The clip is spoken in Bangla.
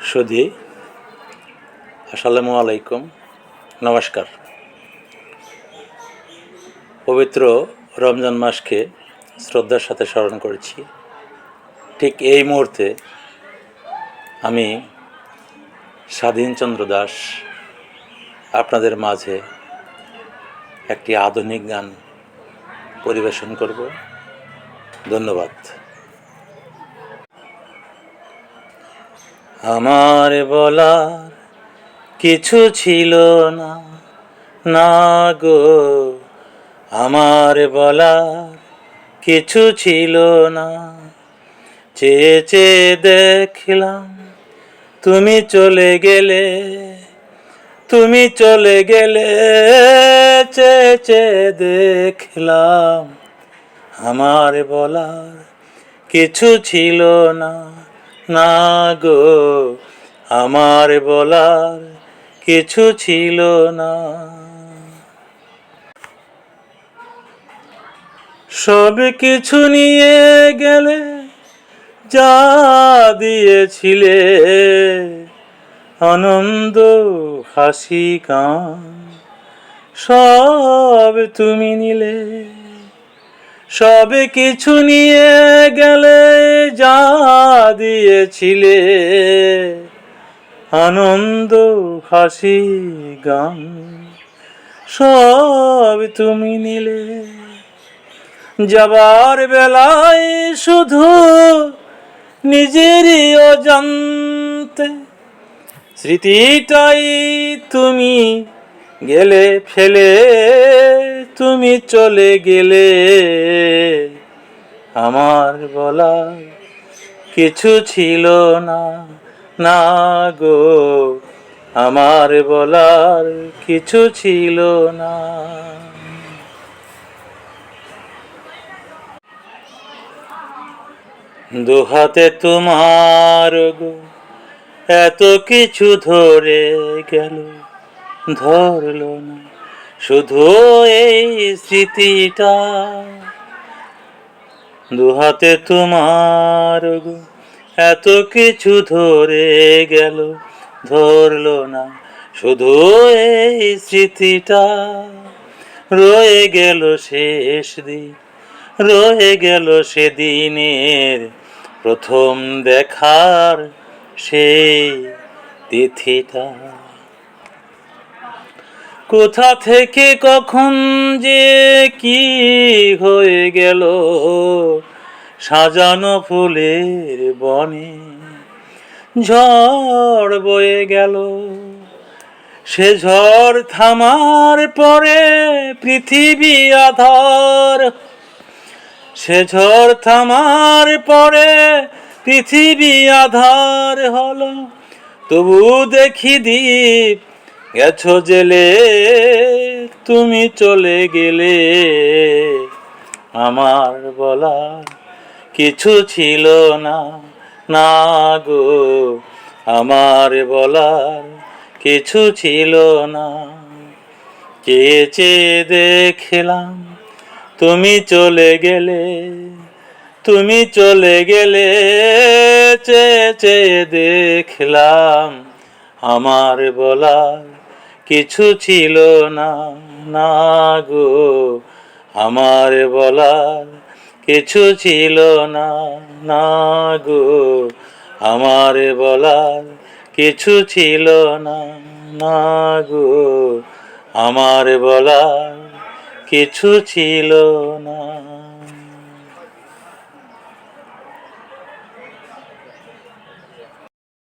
সুধী। আসসালামু আলাইকুম। নমস্কার। পবিত্র রমজান মাসকে শ্রদ্ধার সাথে স্মরণ করেছি। ঠিক এই মুহূর্তে আমি স্বাধীনচন্দ্র দাস আপনাদের মাঝে একটি আধুনিক গান পরিবেশন করব। ধন্যবাদ। আমার বলার কিছু ছিল না। না গো, আমার বলার কিছু ছিল না। চেয়ে চেয়ে দেখলাম তুমি চলে গেলে, তুমি চলে গেলে। চেয়ে চেয়ে দেখলাম আমার বলার কিছু ছিল না। না গো, আমার বলার কিছু ছিল না। সব কিছু নিয়ে গেলে যা দিয়েছিলে, আনন্দ, হাসি, গান, সব তুমি নিলে। সব কিছু নিয়ে গেলে যা দিয়েছিলে। আনন্দ, হাসি, গান, সব তুমি নিলে। যাবার বেলায় শুধু নিজেরই অজান্তে স্মৃতিটাই তুমি গেলে, ফেলে, তুমি চলে গেলে। আমার বলার কিছু ছিল না না গো, আমার বলার কিছু ছিল না। দুহাতে তোমার গো, এত কিছু ধরে গেল, ধরলো না। শুধু এই স্মৃতিটা দুহাতে তোমার গো, এত কিছু ধরে গেল, ধরলো না। শুধু এই স্মৃতিটা রয়ে গেল শেষ দিন, রয়ে গেল সেদিনের প্রথম দেখার সেই তিথিটা। কোথা থেকে কখন যে কি হয়ে গেল? সাজানো ফুলের বনে ঝড় বয়ে গেল। সে ঝড় থামার পরে পৃথিবী আধার। সে ঝড় থামার পরে পৃথিবী আধার হলো। তবু দেখি দ্বীপ গেছো জেলে, তুমি চলে গেলে। আমার বলার কিছু ছিল না না গো, আমার বলার কিছু ছিল না। চেয়ে দেখলাম, তুমি চলে গেলে, তুমি চলে গেলে। চেয়ে চেয়ে দেখলাম, আমার বলার কিছু ছিল না না গো, আমার বলার কিছু ছিল না না গো, আমার বলার কিছু ছিল না না গো, আমার বলার কিছু ছিল না।